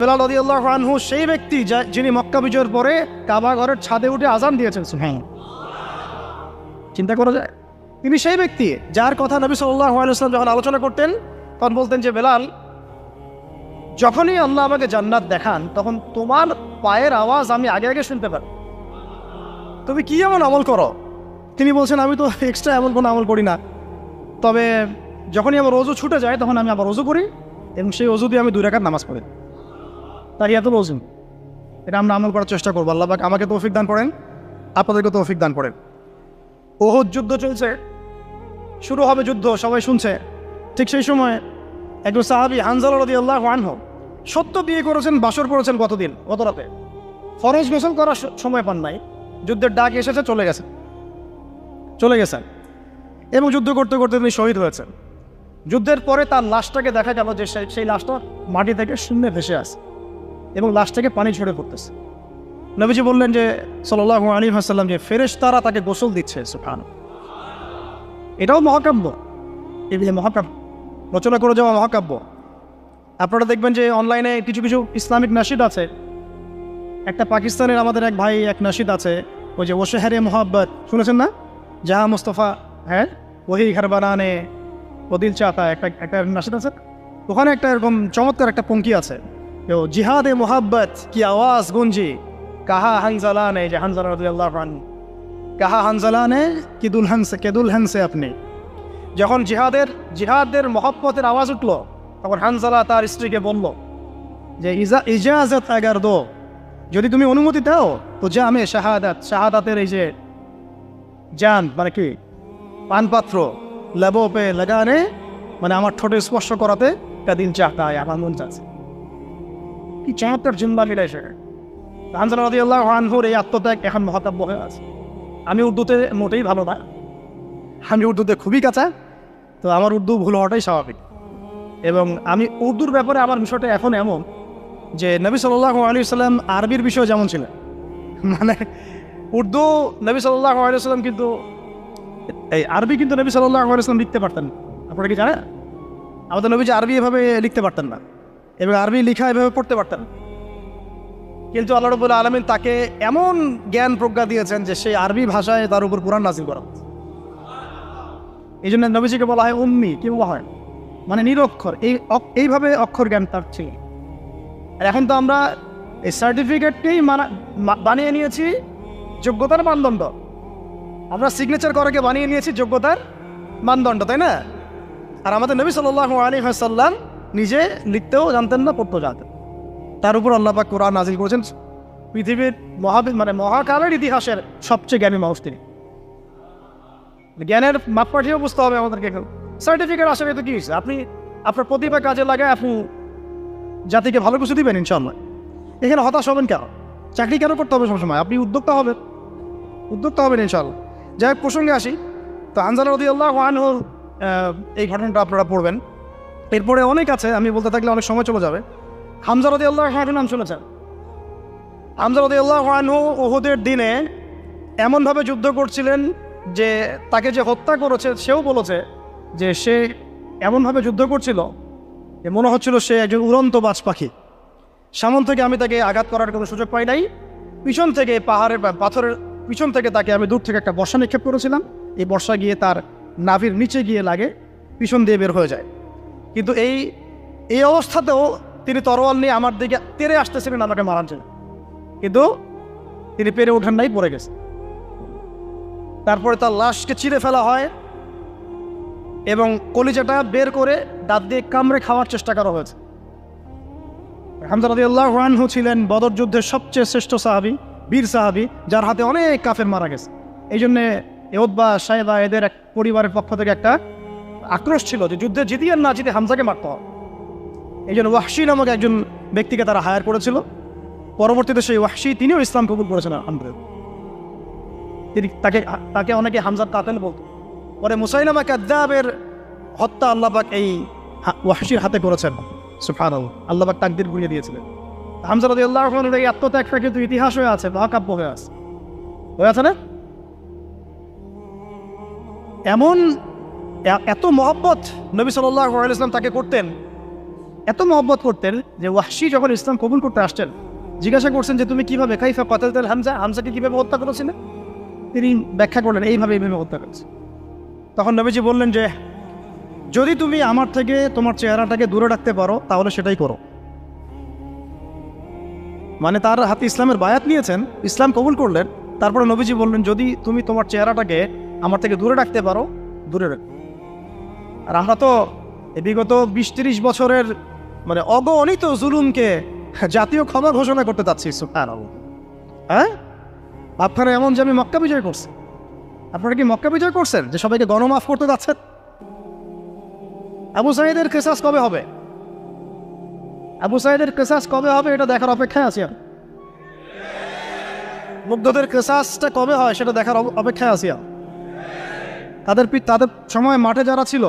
বেলাল রদিয়াল্লাহু আনহু সেই ব্যক্তি যিনি মক্কা বিজয়ের পরে কাবা ঘরের ছাদে উঠে আজান দিয়েছেন হ্যাঁ চিন্তা করা যায়? তিনি সেই ব্যক্তি যার কথা নবী সাল্লাহ আলাইসলাম যখন আলোচনা করতেন, তখন বলতেন যে, বেলাল, যখনই আল্লাহ আমাকে জান্নাত দেখান, তখন তোমার পায়ের আওয়াজ আমি আগে আগে শুনতে পারি। তুমি কি এমন আমল করো? তিনি বলছেন, আমি তো এক্সট্রা এমন কোনো আমল করি না। তবে যখনই আমার রোজু ছুটে যায়, তখন আমি আবার রোজু করি এবং সেই অজু দিয়ে আমি দুই রাকাত নামাজ পড়ি। এত বলছেন এটা আমরা আমল করার চেষ্টা করব। আল্লাহ আমাকে তৌফিক দান করেন আপনাদেরকে তৌফিক দান করেন। ওহদ যুদ্ধ চলছে, শুরু হবে যুদ্ধ, সবাই শুনছে। ঠিক সেই সময় একজন সাহাবি হানজাল রদি আল্লাহ আনহ সত্য বিয়ে করেছেন, বাসর করেছেন গতদিন, গত রাতে। ফরজ গোসল করার সময় পান নাই, যুদ্ধের ডাক এসেছে, চলে গেছে চলে গেছেন। এবং যুদ্ধ করতে করতে তিনি শহীদ হয়েছেন। যুদ্ধের পরে তার লাশটাকে দেখা গেল যে সেই লাশটা মাটি থেকে শূন্যে ভেসে আসে। এবং লাশ থেকে পানি ঝরে পড়তেছে। নবীজি বললেন যে সাল্লাহ আলী হাসাল্লাম যে ফেরেশ তারা তাকে গোসল দিচ্ছে সুফান এটাও মহাকাব্য। যে মহাকাব্য, রচনা করে যাওয়া মহাকাব্য। আপনারা দেখবেন যে অনলাইনে কিছু কিছু ইসলামিক নাসিদ আছে। একটা পাকিস্তানের আমাদের এক ভাই, এক নাসিদ আছে, ওই যে ওশেহারে মোহাব্বত, শুনেছেন না? জাহা মুস্তফা হ্যাঁ ওহি ঘর বানানে, ও চাতা একটা একটা নাসিদ আছে ওখানে একটা এরকম চমৎকার একটা পঙ্কি আছে। তো জিহাদে মোহাব্বত কি আওয়াজ গুঞ্জি কাহা হানজালা রাদিয়াল্লাহু আনহু কাহা হানজালা নে কি দুলহন সে কে দুলহন সে আপনি যখন জিহাদের জিহাদের মহব্বতের আওয়াজ উঠল তখন হানজালা তার স্ত্রীকে বলল, যে ইজা, ইজাজত আগার দো। যদি তুমি অনুমতি দাও, তো যা আমি শাহাদাত, শাহাদাতের এই যে জান মানে কি, পানপাত্র লেবো পে লাগানে মানে আমার ঠোঁটে স্পর্শ করাতে কাদিন চাহতা আমার মন চাচ্ছে। কি চমৎকার জিম্বা মিলে সে হানজালা রাদি আল্লাহ আনহুর এই আত্মত্যাগ এখন মহাকাব্য হয়ে আছে। আমি উর্দুতে মোটেই ভালো না। আমি উর্দুতে খুবই কাঁচা, তো আমার উর্দু ভুল হওয়াটাই স্বাভাবিক। এবং আমি উর্দুর ব্যাপারে আমার বিষয়টা এখন এমন যে নবী সাল্লাহ আলী সাল্লাম আরবির বিষয় যেমন ছিলেন। মানে উর্দু নবী সাল্লাহ আলী সাল্লাম কিন্তু, এই আরবি কিন্তু নবী সাল্লাহ আলী সাল্লাম লিখতে পারতেন। আপনারা কি জানেন? আমাদের নবী যে আরবি এভাবে লিখতে পারতেন না। এবং আরবি লিখা এভাবে পড়তে পারতেন। কিন্তু আল্লাহ রবুল্লা আলমিন তাকে এমন জ্ঞান প্রজ্ঞা দিয়েছেন যে সেই আরবি ভাষায় তার উপর কোরআন নাজিল করা। এই জন্য নবীজিকে বলা হয় উম্মি, কি বলা হয়? মানে নিরক্ষর। এই এইভাবে অক্ষর জ্ঞান তার ছিল। আর এখন তো আমরা এই সার্টিফিকেটকেই মানা বানিয়ে নিয়েছি যোগ্যতার মানদণ্ড। আমরা সিগনেচার করাকে বানিয়ে নিয়েছি যোগ্যতার মানদণ্ড, তাই না? আর আমাদের নবী সাল্লাহ আলী সাল্লাম নিজে লিখতেও জানতেন না, পড়তেও জানতেন। তার উপর আল্লাহ পাক কোরআন নাজিল করেছেন। পৃথিবীর মহাবি মানে মহাকালের ইতিহাসের সবচেয়ে জ্ঞানী মানুষ তিনি। জ্ঞানের মাপকাঠিও বুঝতে হবে আমাদেরকে এখন। সার্টিফিকেট আসলে তো কি হয়েছে? আপনি আপনার প্রতিভা কাজে লাগায় আপনি জাতিকে ভালো কিছু দিবেন ইনশাল্লাহ এখানে হতাশ হবেন কেন? চাকরি কেন করতে হবে সবসময়? আপনি উদ্যোক্তা হবেন। উদ্যোক্তা হবেন ইনশাল্লাহ যাই হোক, প্রসঙ্গে আসি। তো আনজার রদি আল্লাহ আনহুর এই ঘটনাটা আপনারা পড়বেন। এরপরে অনেক আছে, আমি বলতে থাকলে অনেক সময় চলে যাবে। হামজা রদি আল্লাহ আনহু নাম শুনেছেন? হামজা রদি আল্লাহ আনহু ওহুদের দিনে এমনভাবে যুদ্ধ করছিলেন যে তাকে যে হত্যা করেছে, সেও বলেছে যে সে এমনভাবে যুদ্ধ করছিল যে মনে হচ্ছিল সে একজন উড়ন্ত বাজ পাখি। সামন থেকে আমি তাকে আঘাত করার কোনো সুযোগ পাই নাই। পিছন থেকে পাহাড়ের পাথরের পিছন থেকে তাকে আমি দূর থেকে একটা বর্ষা নিক্ষেপ করেছিলাম। এই বর্ষা গিয়ে তার নাভির নিচে গিয়ে লাগে, পিছন দিয়ে বের হয়ে যায়। কিন্তু এই এই অবস্থাতেও তিনি তরোয়াল নিয়ে আমার দিকে তেরে আসতেছিলেন, আমাকে জন্য। কিন্তু তিনি পেরে ওঠেন নাই, পড়ে গেছে। তারপরে তার লাশকে চিরে ফেলা হয় এবং কলিজাটা বের করে দাঁত দিয়ে কামড়ে খাওয়ার চেষ্টা করা হয়েছে। আনহু ছিলেন বদর যুদ্ধের সবচেয়ে শ্রেষ্ঠ সাহাবী, বীর সাহাবী, যার হাতে অনেক কাফের মারা গেছে। এই জন্যে এওদবা সাহেবা এদের এক পরিবারের পক্ষ থেকে একটা আক্রোশ ছিল যে যুদ্ধে জিতি আর না জিতে হামজাকে মারতে। হবে এই জন্য ওয়াহশি নামক একজন ব্যক্তিকে তারা হায়ার করেছিল। পরবর্তীতে সেই ওয়াহশি তিনিও ইসলাম কবুল করেছেন আলহামদুলিল্লাহ তিনি তাকে তাকে অনেকে হামজার কাতেল বলতো। পরে মুসাইলামা কাদ্দাবের হত্যা আল্লাহবাক এই ওয়াহশির হাতে করেছেন। সুফান আল্লাহবাক তাকদির ঘুরিয়ে দিয়েছিলেন। হামজা আল্লাহ এই আত্মত্যাগটা কিন্তু ইতিহাস হয়ে আছে মহাকাব্য হয়ে আছে। হয়ে আছে না? এমন এত মহব্বত নবী সাল্লাহ ইসলাম তাকে করতেন, এত মহব্বত করতেন যে ওয়াহশি যখন ইসলাম কবুল করতে আসছেন, জিজ্ঞাসা করছেন যে তুমি কীভাবে খাইফা কতাল হামজা, হামজাকে কীভাবে হত্যা করেছিলেন তিনি ব্যাখ্যা করলেন, এইভাবে এইভাবে হত্যা করেছে। তখন নবীজি বললেন যে, যদি তুমি আমার থেকে তোমার চেহারাটাকে দূরে রাখতে পারো, তাহলে সেটাই করো। মানে তার হাতে ইসলামের বায়াত নিয়েছেন, ইসলাম কবুল করলেন, তারপরে নবীজি বললেন, যদি তুমি তোমার চেহারাটাকে আমার থেকে দূরে রাখতে পারো, দূরে রাখ। আর আমরা তো বিগত বিশ তিরিশ বছরের মানে অগণিত জুলুমকে জাতীয় ক্ষমা ঘোষণা করতে চাচ্ছি, সুবহানাল্লাহ। হ্যাঁ? আপনারা এমন যে আমি মক্কা বিজয় করছি। আপনারা কি মক্কা বিজয় করছেন যে সবাইকে গণমাফ করতে যাচ্ছেন? আবু সাইদের কেসাস কবে হবে? আবু সাইদের কেসাস কবে হবে এটা দেখার অপেক্ষায় আছি আমি। মুগ্ধদের কেসাসটা কবে হয় সেটা দেখার অপেক্ষায় আছি তাদের তাদের সময় মাঠে যারা ছিল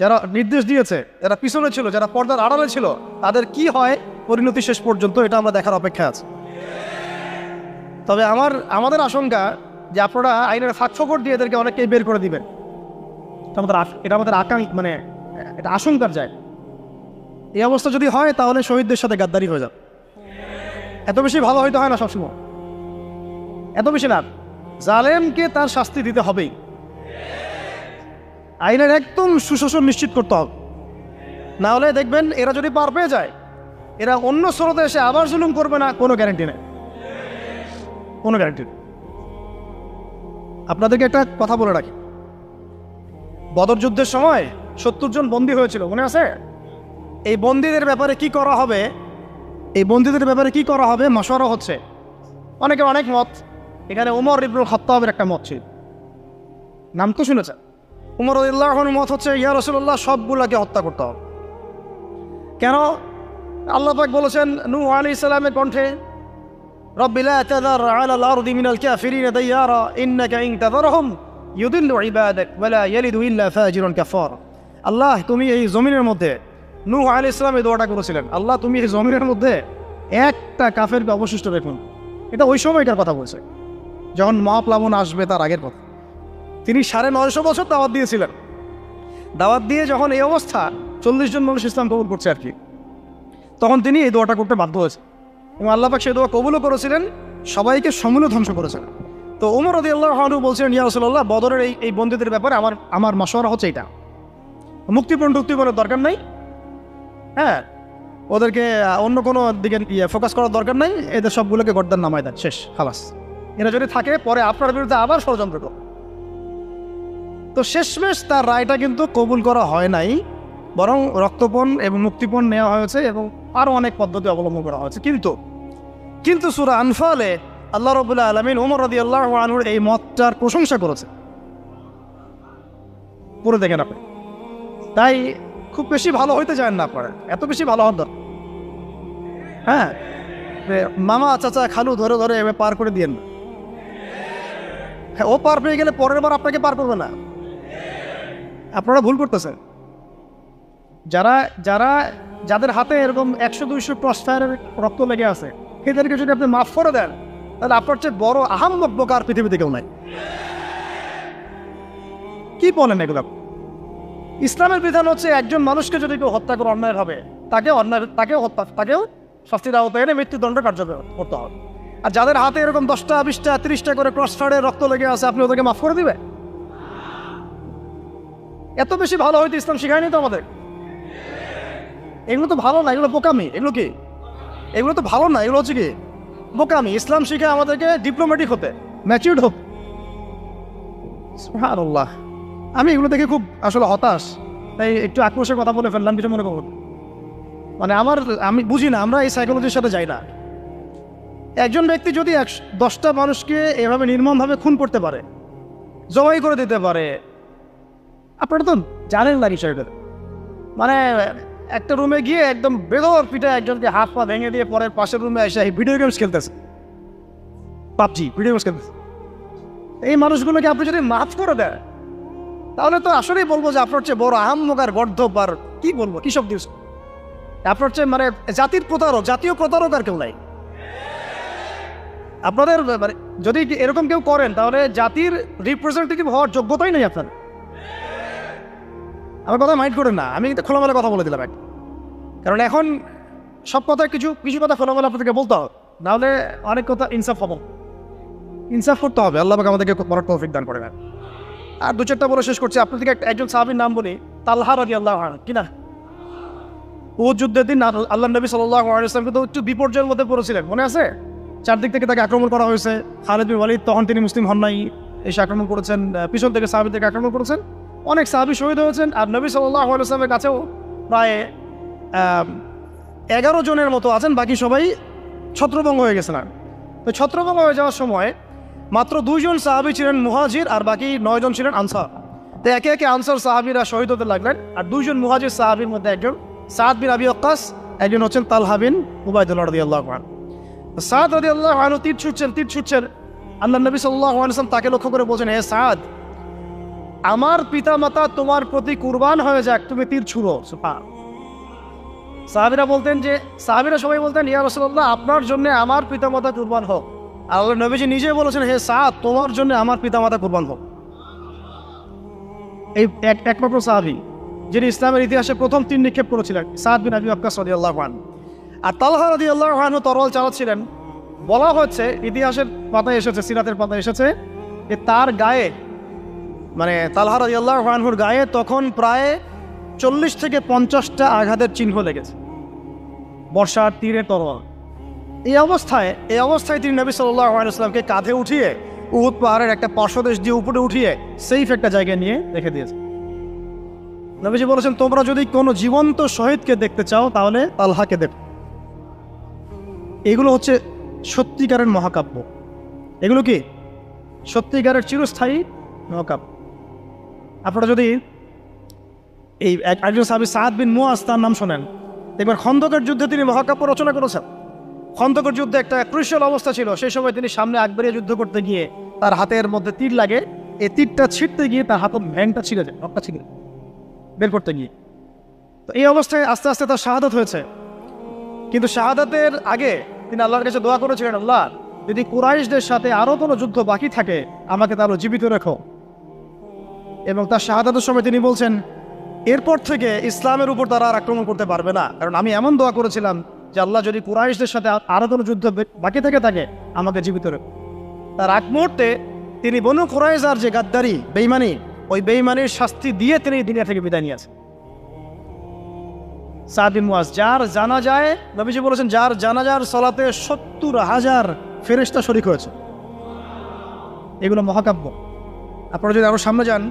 যারা নির্দেশ দিয়েছে, যারা পিছনে ছিল, যারা পর্দার আড়ালে ছিল, তাদের কি হয়? পরিণতি শেষ পর্যন্ত এটা আমরা দেখার অপেক্ষা আছে। তবে আমার, আমাদের আশঙ্কা যে আপনারা আইনের ফাঁকফোকর দিয়ে এদেরকে অনেককেই বের করে দিবেন। আমাদের এটা আমাদের আকাঙ্ক মানে এটা আশঙ্কার যায় এই অবস্থা যদি হয়, তাহলে শহীদদের সাথে গাদ্দারি হয়ে যাবে। এত বেশি ভালো হইতে হয় না সবসময়। এত বেশি না জালেমকে তার শাস্তি দিতে হবেই। আইনের একদম সুশাসন নিশ্চিত করতে হবে। না হলে দেখবেন এরা যদি পার পেয়ে যায়, এরা অন্য স্রোতে এসে আবার জুলুম করবে না, কোনো গ্যারান্টি নেই। কোনো গ্যারান্টি নেই। আপনাদেরকে একটা কথা বলে রাখি। বদর যুদ্ধের সময় সত্তর জন বন্দী হয়েছিল, মনে আছে? এই বন্দীদের ব্যাপারে কি করা হবে? এই বন্দীদের ব্যাপারে কি করা হবে মশওয়ারা হচ্ছে। অনেকের অনেক মত। এখানে উমর ইবরুল খত্তাবের একটা মত ছিল। নাম তো শুনেছেন? উমর উল্লাহর মত হচ্ছে, ইয়া রসুল্লাহ সবগুলাকে হত্যা করতে হবে। কেন? আল্লাপাক বলেছেন নু আলি ইসলামের কণ্ঠে আল্লাহ, তুমি এই জমিনের মধ্যে, নূহ আলাইহিস ইসলাম এই দোয়াটা করেছিলেন। আল্লাহ, তুমি এই জমিনের মধ্যে একটা কাফেরকে অবশিষ্ট রেখুন এটা ওই সময়টার কথা বলছে। যখন মহাপ্লাবন আসবে তার আগের কথা। তিনি সাড়ে নয়শো বছর দাওয়াত দিয়েছিলেন। দাওয়াত দিয়ে যখন এই অবস্থা, চল্লিশ জন মানুষ ইসলাম কবুল করছে আর কি, তখন তিনি এই দোয়াটা করতে বাধ্য হয়েছে এবং আল্লাহ পাক সেই দোয়া কবুলও করেছিলেন, সবাইকে সমূলে ধ্বংস করেছেন। তো উমর রদি আল্লাহ হানু বলছিলেন ইয়া রসুল্লাহ বদরের এই এই বন্দীদের ব্যাপারে আমার আমার মশওয়ারা হচ্ছে এটা। মুক্তিপণ টুক্তিপণের দরকার নাই। হ্যাঁ ওদেরকে অন্য কোনো দিকে ইয়ে ফোকাস করার দরকার নাই। এদের সবগুলোকে গর্দান নামায় দেন। শেষ, খালাস। এরা যদি থাকে, পরে আপনার বিরুদ্ধে আবার ষড়যন্ত্র করো তো শেষমেশ তার রায়টা কিন্তু কবুল করা হয় নাই, বরং রক্তপণ এবং মুক্তিপণ নেওয়া হয়েছে এবং আরও অনেক পদ্ধতি অবলম্বন করা হয়েছে। কিন্তু কিন্তু সুরা আনফালে আল্লাহ রবুল্লাহ আলমিন উমর রদি আল্লাহ আনুর এই মতটার প্রশংসা করেছে। পড়ে দেখেন আপনি। তাই খুব বেশি ভালো হইতে চান না আপনারা, এত বেশি ভালো হন। হ্যাঁ মামা, চাচা, খালু ধরে ধরে পার করে দিয়েন না। হ্যাঁ ও পার পেয়ে গেলে পরের বার আপনাকে পার করবে না। আপনারা ভুল করতেছেন। যারা যারা, যাদের হাতে এরকম একশো, দুইশো ক্রসফায়ারের রক্ত লেগে আছে এদেরকে যদি আপনি মাফ করে দেন, তাহলে আপনার চেয়ে বড় আহাম্মক বোকার পৃথিবীতে কেউ নাই। কি বলেন এগুলো? ইসলামের বিধান হচ্ছে একজন মানুষকে যদি কেউ হত্যা করে অন্যায় হবে তাকে অন্যায় তাকেও হত্যা, তাকেও শাস্তির আওতায় এনে মৃত্যুদণ্ড কার্যকর করতে হবে। আর যাদের হাতে এরকম দশটা, বিশটা, তিরিশটা করে ক্রস ফায়ারের রক্ত লেগে আছে, আপনি ওদেরকে মাফ করে দিবে এত বেশি ভালো হয়তো ইসলাম শিখায়নি তো আমাদের? এগুলো তো ভালো না, এগুলো বোকামি। এগুলো কি? এগুলো তো ভালো না, এগুলো হচ্ছে কি? বোকামি। ইসলাম শিখে আমাদেরকে ডিপ্লোম্যাটিক হতে ম্যাচিউর্ড হোক। আমি এগুলো দেখে খুব আসলে হতাশ। তাই একটু আক্রোশের কথা বলে ফেললাম কিছু মনে করব না। মানে আমার, আমি বুঝি না, আমরা এই সাইকোলজির সাথে যাই না। একজন ব্যক্তি যদি এক দশটা মানুষকে এভাবে নির্মমভাবে খুন করতে পারে, জবাই করে দিতে পারে আপনারা তো জানেন না বিষয়টা। মানে একটা রুমে গিয়ে একদম বেদর পিঠে একজনকে হাত পা ভেঙে দিয়ে পরের পাশের রুমে এসে ভিডিও গেমস খেলতেছে। পাবজি ভিডিও গেমস খেলতেছে। এই মানুষগুলোকে আপনি যদি মাফ করে দেয় তাহলে তো আসলেই বলব যে আপনার চেয়ে বড় আহাম্মকার গর্ধব আর কি বলব, কি সব দিস আপনার চেয়ে মানে জাতির প্রতারক, জাতীয় প্রতারক আর কেউ নাই। আপনাদের মানে যদি এরকম কেউ করেন, তাহলে জাতির রিপ্রেজেন্টেটিভ হওয়ার যোগ্যতাই নেই আপনার আমার কথা মাইন্ড করেন না। আমি কিন্তু খোলামেলা কথা বলে দিলাম একটা কারণ এখন সব কথা কিছু কিছু কথা ফলাফল আপনাদেরকে বলতে হবে। নাহলে অনেক কথা ইনসাফ হব। ইনসাফ করতে হবে। আল্লাহ আমাদেরকে বড় তৌফিক দান করবেন। আর দু চারটা বলে শেষ করছি। আপনাদেরকে একজন সাহাবীর নাম বলি, তালহা রাজি আল্লাহ কি না? ও যুদ্ধের দিন আল্লাহ নবী সাল্লাহ কিন্তু একটু বিপর্যয়ের মধ্যে পড়েছিলেন। মনে আছে? চারদিক থেকে তাকে আক্রমণ করা হয়েছে। খালেদ বিন ওয়ালিদ, তখন তিনি মুসলিম হন নাই। এসে আক্রমণ করেছেন। পিছন থেকে সাহাবি থেকে আক্রমণ করেছেন। অনেক সাহাবি শহীদ হয়েছেন আর নবী সাল্লাহ কাছেও প্রায় এগারো জনের মতো আছেন, বাকি সবাই ছত্রভঙ্গ হয়ে গেছেন আর তো ছত্রভঙ্গ হয়ে যাওয়ার সময় মাত্র দুইজন সাহাবি ছিলেন মুহাজির আর বাকি নয়জন ছিলেন আনসার। তো একে একে আনসার সাহাবিরা শহীদ হতে লাগলেন আর দুইজন মুহাজির সাহাবির মধ্যে একজন সাদ বিন আবি অক্কাস একজন হচ্ছেন তালহা বিন উবায়দুল্লাহ রদি আল্লাহ খান সাদ রদি আল্লাহ তীর ছুটছেন তীর ছুটছেন। আল্লাহ নবী সাল্লাহ তাকে লক্ষ্য করে বলছেন, হে সাদ আমার পিতা মাতা তোমার প্রতি কুরবান হয়ে যাক, তুমি তীর ছুড়ো, সুবহান। সাহাবিরা বলতেন যে, সাহাবিরা সবাই বলতেন, ইয়া রসল্লাহ আপনার জন্য আমার পিতামাতা কুরবান হোক। আল্লাহ নবীজি নিজে বলেছেন, হে সাদ তোমার জন্য আমার পিতামাতা কুরবান হোক। এই এক- একমাত্র সাহাবি, যিনি ইসলামের ইতিহাসে প্রথম তিন নিক্ষেপ করেছিলেন, সাদ বিন আবি আক্কাস রদি আল্লাহ খান আর তালহা রদি আল্লাহ তরল চালাচ্ছিলেন বলা হচ্ছে ইতিহাসের পাতায় এসেছে, সিরাতের পাতায় এসেছে যে তার গায়ে মানে তালহা রদি আল্লাহ গায়ে তখন প্রায় চল্লিশ থেকে পঞ্চাশটা আঘাতের চিহ্ন লেগেছে। বর্ষার তীরে তরোয়াল এই অবস্থায় এই অবস্থায় তিনি নবী সাল্লাহ কাঁধে উঠিয়ে উহুদ পাহাড়ের একটা পার্শ্বদেশ দিয়ে উপরে উঠিয়ে সেইফ একটা জায়গায় নিয়ে রেখে দিয়েছে। নবীজি বলেছেন, তোমরা যদি কোনো জীবন্ত শহীদকে দেখতে চাও, তাহলে তালহাকে দেখো। এগুলো হচ্ছে সত্যিকারের মহাকাব্য। এগুলো কি? সত্যিকারের চিরস্থায়ী মহাকাব্য। আপনারা যদি এই এক- একজন সাহাবি সাদ বিন মুয়াজ তার নাম শোনেন, দেখবেন খন্দকের যুদ্ধে তিনি মহাকাব্য রচনা করেছেন। খন্দকের যুদ্ধে একটা ক্রুশিয়াল অবস্থা ছিল, সেই সময় তিনি সামনে আকবরিয়া যুদ্ধ করতে গিয়ে তার হাতের মধ্যে তীর লাগে, এই তীরটা ছিঁড়তে গিয়ে তার হাতের ভ্যানটা ছিঁড়ে যায়, রক্তটা ছিঁড়ে বের করতে গিয়ে। তো এই অবস্থায় আস্তে আস্তে তার শাহাদত হয়েছে। কিন্তু শাহাদাতের আগে তিনি আল্লাহর কাছে দোয়া করেছিলেন, আল্লাহ, যদি কুরাইশদের সাথে আরও কোনো যুদ্ধ বাকি থাকে, আমাকে তারও জীবিত রেখো। এবং তার শাহাদাতের সময় তিনি বলছেন, এরপর থেকে ইসলামের উপর তারা আর আক্রমণ করতে পারবে না। কারণ আমি এমন দোয়া করেছিলাম যে আল্লাহ যদি কুরাইশদের সাথে আর- আরও কোনো যুদ্ধ বাকি থেকে থাকে আমাকে জীবিত রেখো তার আগ মুহূর্তে তিনি বনু কুরাইজার যে গাদ্দারি বেইমানি ওই বেইমানির শাস্তি দিয়ে তিনি দুনিয়া থেকে বিদায় নিয়ে আসেন। সাদিন মুয়াজ যার জানা যায় নবীজি বলেছেন, যার জানাজার সলাতে সত্তর হাজার ফেরেশতা শরিক হয়েছে। এগুলো মহাকাব্য। আপনারা যদি আরও সামনে যান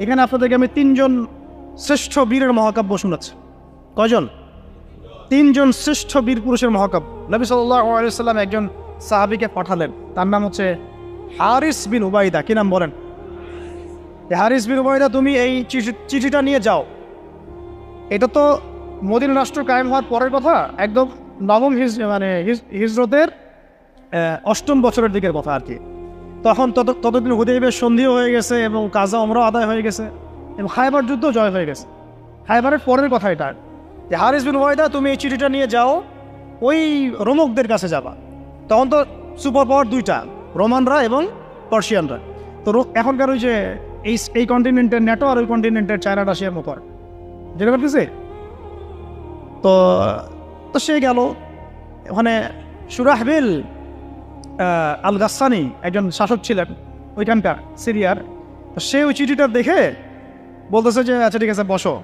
এখানে আপনাদেরকে আমি তিনজন শ্রেষ্ঠ বীরের মহাকাব্য শোনাচ্ছি। কয়জন? তিনজন শ্রেষ্ঠ বীর পুরুষের মহাকাব্য। নবী সাল্লাম একজন সাহাবিকে পাঠালেন। তার নাম হচ্ছে হারিস বিন উবাইদা কি নাম বলেন? হারিস বিন উবাইদা তুমি এই চিঠি চিঠিটা নিয়ে যাও। এটা তো মদিন রাষ্ট্র কায়েম হওয়ার পরের কথা, একদম নবম হিজ মানে হিজ- হিজরতের অষ্টম বছরের দিকের কথা আর কি। তখন তত ততদিন হুদেবের সন্ধিও হয়ে গেছে এবং কাজা অমরাও আদায় হয়ে গেছে এবং খাইবার যুদ্ধ জয় হয়ে গেছে। খাইবারের পরের কথা এটা। যে হারিস বিন ওয়াইদা, তুমি এই চিঠিটা নিয়ে যাও, ওই রোমকদের কাছে যাবা। তখন তো সুপার পাওয়ার দুইটা, রোমানরা এবং পার্সিয়ানরা। তো এখনকার ওই যে এই এই কন্টিনেন্টের ন্যাটো আর ওই কন্টিনেন্টের চায়না রাশিয়ার মতো যেটা করতেছে তো তো সে গেল। ওখানে সুরাহবিল আল গাসানি একজন শাসক ছিলেন ওইখানকার সিরিয়ার। তো সে ওই চিঠিটা দেখে বলতেছে যে আচ্ছা ঠিক আছে, বসো।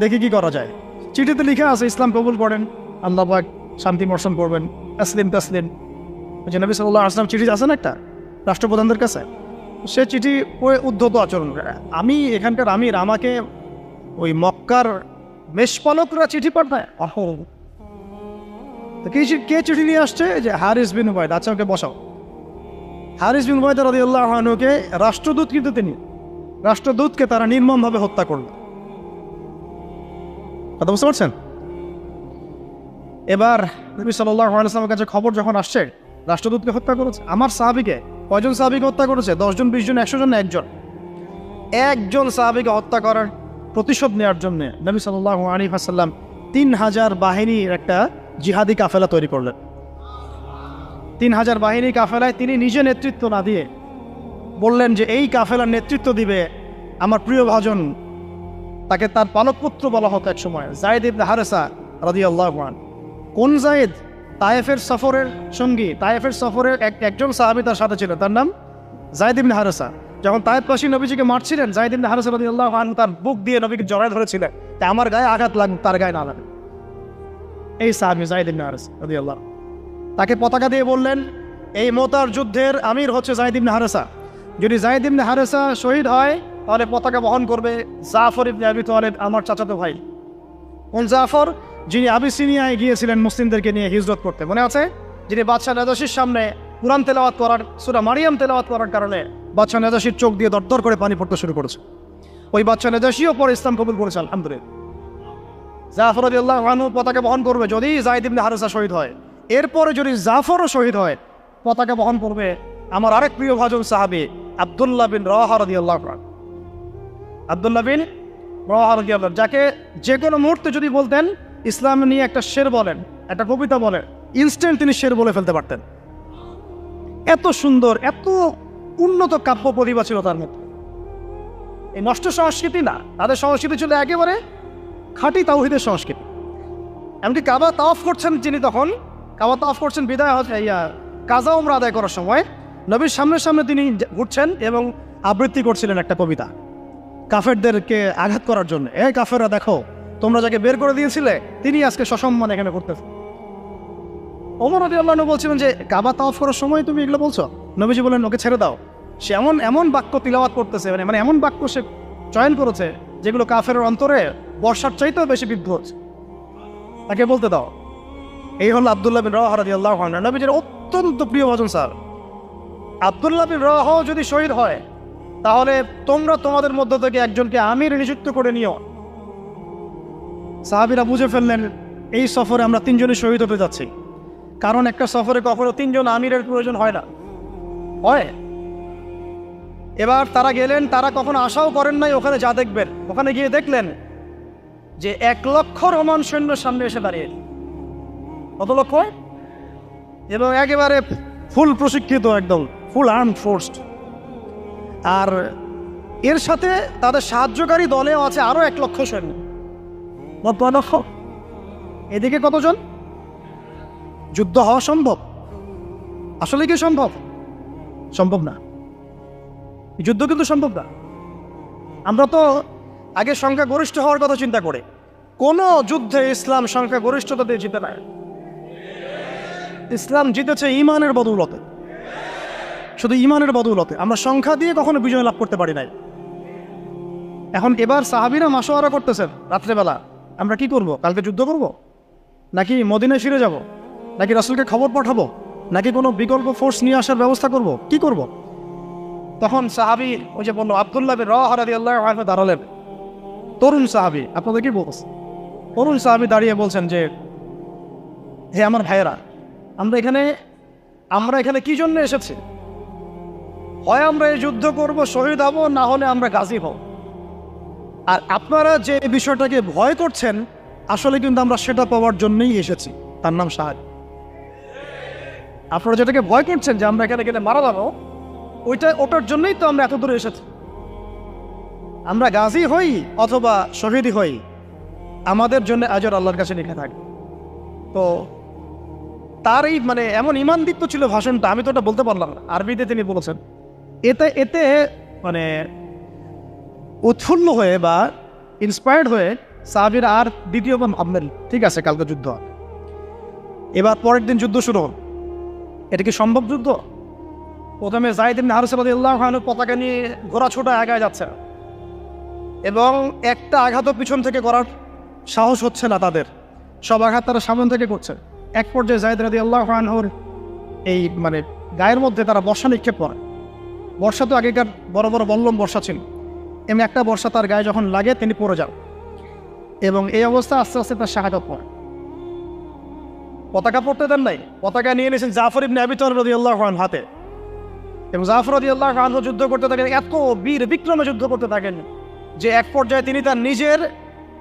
দেখি কি করা যায়। চিঠিতে লিখে আছে, ইসলাম কবুল করেন, আল্লাহ পাক শান্তি বর্ষণ করবেন, তাসলিম ওই যে নবী সাল্লাহ আসলাম চিঠি আছে না একটা, রাষ্ট্রপ্রধানদের কাছে? সে চিঠি পড়ে উদ্ধত আচরণ করে। আমি এখানকার আমির, আমাকে ওই মক্কার মেষপালকরা চিঠি পাঠায়। অহ কে চিঠি নিয়ে আসছে? যে হারিস বিন আচ্ছা ওকে বসাও। হারিস বিন রাদি আল্লাহ রাষ্ট্রদূত কিন্তু তিনি। রাষ্ট্রদূতকে তারা নির্মমভাবে হত্যা করল। কথা বুঝতে পারছেন? এবার নবী কাছে খবর যখন আসছে, রাষ্ট্রদূতকে হত্যা করেছে। আমার সাহাবিকে, কয়জন সাহাবিকে হত্যা করেছে? দশজন বিশ জন একশো জন একজন? একজন সাহাবিকে হত্যা করার প্রতিশোধ নেওয়ার জন্য নবী সাল্লাহ আলী তিন হাজার বাহিনীর একটা জিহাদি কাফেলা তৈরি করলেন। তিন হাজার বাহিনী কাফেলায় তিনি নিজে নেতৃত্ব না দিয়ে বললেন যে, এই কাফেলার নেতৃত্ব দিবে আমার প্রিয় ভাজন। তাকে তার পালকপুত্র বলা হতো এক সময়, জায়দ ইবনে হারেসা রাদি আল্লাহমান কোন জায়েদ? তায়েফের সফরের সঙ্গী। তায়েফের সফরের এক, একজন সাহাবি তার সাথে ছিল, তার নাম জায়দ ইবনে হারেসা। যখন তায়েফবাসী নবীজিকে মারছিলেন, জায়দ ইবনে হারেসা রাদি আল্লাহ তার বুক দিয়ে নবীকে জড়ায় ধরেছিলেন। তা আমার গায়ে আঘাত লাগ, তার গায়ে না লাগে। এই সাহাবি জায়দ ইবনে তাকে পতাকা দিয়ে বললেন, এই মোতার যুদ্ধের আমির হচ্ছে জাহিদ ইবনে হারেসা। যদি জাহিদ ইবনে হারেসা শহীদ হয়, তাহলে পতাকা বহন করবে জাফর ইবনে আবি তালেব, আমার চাচাতো ভাই। কোন জাফর? যিনি আবিসিনিয়ায় গিয়েছিলেন মুসলিমদেরকে নিয়ে হিজরত করতে। মনে আছে? যিনি বাদশাহ নেদাসির সামনে কোরআন তেলাওয়াত করার, সুরা মারিয়াম তেলাওয়াত করার কারণে বাদশাহ নেদাসির চোখ দিয়ে দরদর করে পানি পড়তে শুরু করেছে। ওই বাদশাহ নেদাসিও পরে ইসলাম কবুল করেছে, আলহামদুলিল্লাহ। জাফর আল্লাহ আনহু পতাকা বহন করবে যদি জাহিদ ইবনে হারেসা শহীদ হয়। এরপরে যদি জাফরও শহীদ হয়, পতাকা বহন করবে আমার আরেক প্রিয় ভাজন সাহাবি আবদুল্লাহ বিন রহারদি আল্লাহ আবদুল্লাহ বিন রহারদি আল্লাহ যাকে যে কোনো মুহূর্তে যদি বলতেন, ইসলাম নিয়ে একটা শের বলেন, একটা কবিতা বলেন ইনস্ট্যান্ট তিনি শের বলে ফেলতে পারতেন। এত সুন্দর, এত উন্নত কাব্য প্রতিভা ছিল তার মধ্যে। এই নষ্ট সংস্কৃতি না, তাদের সংস্কৃতি ছিল একেবারে খাঁটি তাওহিদের সংস্কৃতি। এমনকি কাবা তাওয়াফ করছেন যিনি তখন, কাবা তাওয়াফ করছেন বিদায় ইয়া, কাজা উমরা আদায় করার সময়, নবীর সামনের সামনে তিনি ঘুরছেন এবং আবৃত্তি করছিলেন একটা কবিতা, কাফেরদেরকে আঘাত করার জন্য। এ কাফেররা, দেখো, তোমরা যাকে বের করে দিয়েছিলে, তিনি আজকে সসম্মান এখানে করতেছে। ওমর আদি আল্লাহ বলছিলেন যে, কাবা তাওয়াফ করার সময় তুমি এগুলো বলছো? নবীজি বলেন ওকে ছেড়ে দাও। সে এমন এমন বাক্য তিলাওয়াত করতেছে মানে মানে এমন বাক্য সে চয়ন করেছে, যেগুলো কাফের অন্তরে বর্ষার চাইতেও বেশি হচ্ছে তাকে বলতে দাও, এই হলো আবদুল্লাহ বিন রাহ আল্লাহ নবীজির অত্যন্ত প্রিয় ভজন, স্যার। আবদুল্লাহ বিন রাহ যদি শহীদ হয়, তাহলে তোমরা তোমাদের মধ্য থেকে একজনকে আমির নিযুক্ত করে নিও। সাহাবিরা বুঝে ফেললেন, এই সফরে আমরা তিনজনই শহীদ হতে যাচ্ছি। কারণ একটা সফরে কখনো তিনজন আমিরের প্রয়োজন হয় না। হয়? এবার তারা গেলেন, তারা কখনো আশাও করেন নাই, ওখানে যা দেখবেন। ওখানে গিয়ে দেখলেন যে এক লক্ষ রোমান সৈন্য সামনে এসে দাঁড়িয়ে। কত লক্ষ এবং একেবারে ফুল প্রশিক্ষিত একদম ফুল আর্ম ফোর্সড। আর এর সাথে তাদের সাহায্যকারী দলেও আছে আরও এক লক্ষ সৈন্য। লক্ষ? এদিকে কতজন? যুদ্ধ হওয়া সম্ভব? আসলে কি সম্ভব? সম্ভব না। যুদ্ধ কিন্তু সম্ভব না। আমরা তো আগে সংখ্যা গরিষ্ঠ হওয়ার কথা চিন্তা করে। কোনো যুদ্ধে ইসলাম সংখ্যা গরিষ্ঠতা দিয়ে জিতে না ইসলাম জিতেছে ইমানের বদৌলতে। শুধু ইমানের বদৌলতে। আমরা সংখ্যা দিয়ে কখনো বিজয় লাভ করতে পারি নাই। এখন এবার সাহাবিরা মাসোয়ারা করতেছেন রাত্রেবেলা। আমরা কি করব? কালকে যুদ্ধ করব? নাকি মদিনায় ফিরে যাব? নাকি রাসুলকে খবর পাঠাবো? নাকি কোনো বিকল্প ফোর্স নিয়ে আসার ব্যবস্থা করব? কি করব? তখন সাহাবি ওই যে বলল, আবদুল্লাহ রাহাদি আল্লাহ দাঁড়ালেন। তরুণ সাহাবি, আপনাদের কি বলছে তরুণ সাহাবি দাঁড়িয়ে বলছেন যে, হে আমার ভাইয়েরা, আমরা এখানে আমরা এখানে কি জন্য এসেছি? হয় আমরা এই যুদ্ধ করব, শহীদ হব, না হলে আমরা গাজী হব। আর আপনারা যে বিষয়টাকে ভয় করছেন, আসলে কিন্তু আমরা সেটা পাওয়ার জন্যই এসেছি। তার নাম সাহায্য আপনারা যেটাকে ভয় করছেন যে আমরা এখানে গেলে মারা যাব ওইটা ওটার জন্যই তো আমরা এত দূরে এসেছি। আমরা গাজী হই অথবা শহীদই হই, আমাদের জন্য আজর আল্লাহর কাছে লিখে থাকে। তো তার এই মানে এমন ইমানদিত্ব ছিল ভাষণটা, আমি তো ওটা বলতে পারলাম না। আরবিতে তিনি বলেছেন, এতে এতে মানে উৎফুল্ল হয়ে বা ইন্সপায়ার্ড হয়ে সাহাবির আর দ্বিতীয়বার ভাবলেন ঠিক আছে, কালকে যুদ্ধ এবার পরের দিন যুদ্ধ শুরু হল এটা কি সম্ভব যুদ্ধ? প্রথমে জাহিদিন হারুসাল্লাহ পতাকা নিয়ে ঘোড়া ছোটা আগায় যাচ্ছে। এবং একটা আঘাতও পিছন থেকে করার সাহস হচ্ছে না তাদের। সব আঘাত তারা সামনে থেকে করছে। এক পর্যায়ে জাহিদ রাদি আল্লাহ আনহর এই মানে গায়ের মধ্যে তারা বর্ষা নিক্ষেপ করে। বর্ষা তো আগেকার বড় বড় বল্লম বর্ষা ছিল। এমনি একটা বর্ষা তার গায়ে যখন লাগে তিনি পড়ে যান। এবং এই অবস্থা আস্তে আস্তে তার শাহাদত পড়ে পতাকা পড়তে দেন নাই। পতাকা নিয়ে নিয়েছেন জাফর ইবনে আবি তলব রাদিয়াল্লাহু আনহু হাতে। এবং জাফর রাদিয়াল্লাহু আনহু যুদ্ধ করতে থাকেন, এত বীর বিক্রমে যুদ্ধ করতে থাকেন যে এক পর্যায়ে তিনি তার নিজের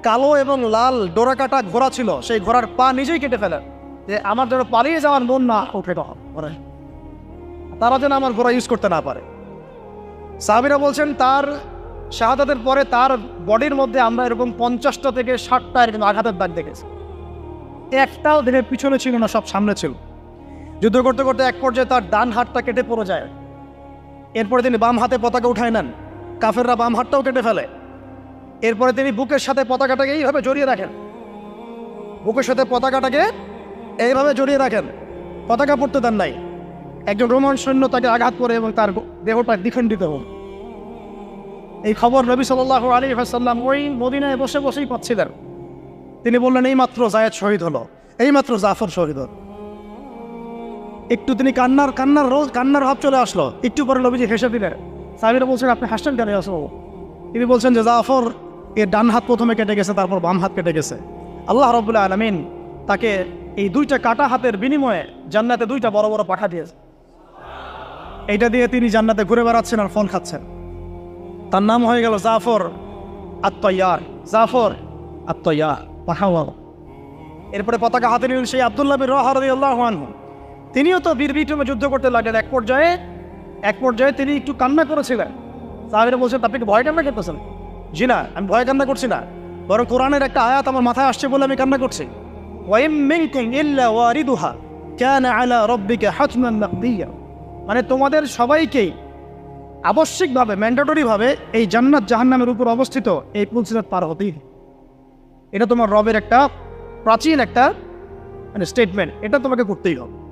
কালো এবং লাল ডোরাকাটা ঘোড়া ছিল, সেই ঘোড়ার পা নিজেই কেটে ফেলেন যে আমার যেন পালিয়ে যাওয়ার মন না উঠে। তারা যেন আমার ঘোড়া ইউজ করতে না পারে। সাহাবিরা বলছেন, তার শাহাদাতের পরে তার বডির মধ্যে আমরা এরকম পঞ্চাশটা থেকে ষাটটা এরকম আঘাতের দাগ দেখেছি। একটাও দেহের পিছনে ছিল না, সব সামনে ছিল। যুদ্ধ করতে করতে এক পর্যায়ে তার ডান হাতটা কেটে পড়ে যায়। এরপরে তিনি বাম হাতে পতাকা উঠায় নেন। কাফেররা বাম হাতটাও কেটে ফেলে। এরপরে তিনি বুকের সাথে পতাকাটাকে এইভাবে জড়িয়ে রাখেন। বুকের সাথে পতাকাটাকে এইভাবে জড়িয়ে রাখেন। পতাকা পড়তে দেন নাই। একজন রোমান সৈন্য তাকে আঘাত করে এবং তার দেহটা দ্বিখণ্ডিত হোক এই খবর নবী সাল্লাহ আলী সাল্লাম ওই মদিনায় বসে বসেই পাচ্ছিলেন। তিনি বললেন এই মাত্র জায়েদ শহীদ হলো। এই মাত্র জাফর শহীদ হলো একটু তিনি কান্নার কান্নার রোজ কান্নার ভাব চলে আসলো। একটু পরে নবীজি হেসে দিলেন সাহেবেরা বলছেন, আপনি হাসছেন কেন আসো তিনি বলছেন যে, জাফর, এর ডান হাত প্রথমে কেটে গেছে, তারপর বাম হাত কেটে গেছে। আল্লাহ রবুল্লাহ আলমিন তাকে এই দুইটা কাটা হাতের বিনিময়ে জান্নাতে দুইটা বড় বড় পাঠা দিয়েছে। এইটা দিয়ে তিনি জান্নাতে ঘুরে বেড়াচ্ছেন আর ফল খাচ্ছেন। তার নাম হয়ে গেল জাফর আত্ময়ার জাফর আত্ময়ার পাঠাও এরপরে পতাকা হাতে নিলেন সেই আবদুল্লাহ বিন রহারদি আল্লাহ তিনিও তো বীর বিক্রমে যুদ্ধ করতে লাগলেন। এক পর্যায়ে এক পর্যায়ে তিনি একটু কান্না করেছিলেন। সাহাবিরা বলছেন, আপনি কি ভয় কান্না করতেছেন? জি না, আমি ভয় কান্না করছি না। বরং কোরআনের একটা আয়াত আমার মাথায় আসছে বলে আমি কান্না করছি। মানে তোমাদের সবাইকেই আবশ্যিকভাবে, ম্যান্ডেটরিভাবে এই জান্নাত জাহান্নামের উপর অবস্থিত এই পুলসিরাত পার হতেই এটা তোমার রবের একটা প্রাচীন একটা মানে স্টেটমেন্ট এটা তোমাকে করতেই হবে।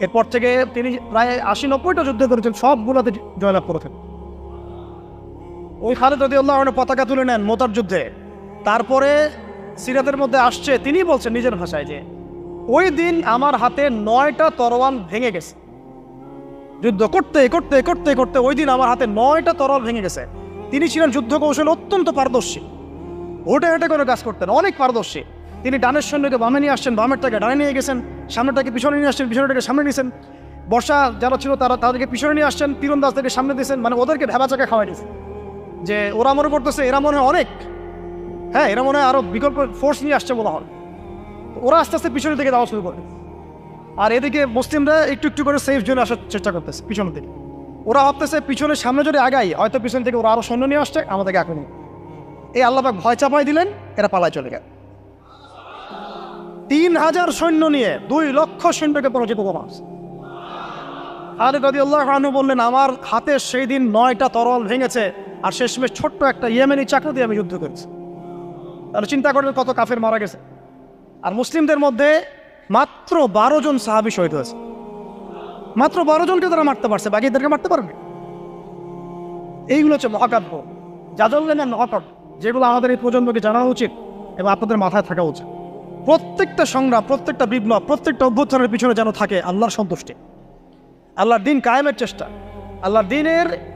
এরপর থেকে তিনি প্রায় আশি নব্বইটা যুদ্ধ করেছেন, সবগুলোতে জয়লাভ করেছেন। ওই খালেদ রদিউল্লাহ পতাকা তুলে নেন মোতার যুদ্ধে। তারপরে সিরাতের মধ্যে আসছে, তিনি বলছেন নিজের ভাষায় যে, ওই দিন আমার হাতে নয়টা তরোয়াল ভেঙে গেছে। যুদ্ধ করতে করতে করতে করতে ওই দিন আমার হাতে নয়টা তরল ভেঙে গেছে। তিনি ছিলেন যুদ্ধ কৌশল অত্যন্ত পারদর্শী। হোটে হেঁটে করে কাজ করতেন, অনেক পারদর্শী। তিনি ডানের সৈন্যকে বামে নিয়ে আসছেন, বামেরটাকে ডানে নিয়ে গেছেন সামনেটাকে পিছনে নিয়ে আসছেন পিছনেটাকে সামনে নিয়েছেন। বর্ষা যারা ছিল তারা তাদেরকে পিছনে নিয়ে আসছেন তীরন্দাজদেরকে সামনে দিয়েছেন মানে ওদেরকে ভেবা চাকা খাওয়াই দিয়েছেন। যে ওরা মনে করতেছে, এরা মনে হয় অনেক। হ্যাঁ এরা মনে হয় আরও বিকল্প ফোর্স নিয়ে আসছে বলা হয়। ওরা আস্তে আস্তে পিছনের দিকে যাওয়া শুরু করে। আর এদিকে মুসলিমরা একটু একটু করে সেফ জোনে আসার চেষ্টা করতেছে, পিছনের দিকে। ওরা ভাবতেছে পিছনের সামনে যদি আগাই হয়তো পিছন থেকে ওরা আরও সৈন্য নিয়ে আসছে, আমাদেরকে এখনই এই আল্লাহবাক ভয় চাপাই দিলেন, এরা পালায় চলে গেল। তিন হাজার সৈন্য নিয়ে দুই লক্ষ সৈন্যকে পরাজিত করা হয়েছে। দাদি আল্লাহ রানু বললেন, আমার হাতে সেই দিন নয়টা তরল ভেঙেছে আর শেষমেশ ছোট্ট একটা ইয়েমেনি চাকরি দিয়ে আমি যুদ্ধ করেছি। তাহলে চিন্তা করবেন কত কাফের মারা গেছে। আর মুসলিমদের মধ্যে মাত্র বারো জন সাহাবি শহীদ হয়েছে। মাত্র বারো জনকে তারা মারতে পারছে, বাকিদেরকে মারতে পারবে? এইগুলো হচ্ছে মহাকাব্য। যাদবের মহাকাব্য। যেগুলো আমাদের এই প্রজন্মকে জানা উচিত এবং আপনাদের মাথায় থাকা উচিত। প্রত্যেকটা সংগ্রাম, প্রত্যেকটা বিপ্লব, প্রত্যেকটা অভ্যুত্থানের পিছনে যেন থাকে আল্লাহর সন্তুষ্টি। আল্লাহর দিন কায়েমের চেষ্টা। আল্লাহর দিনের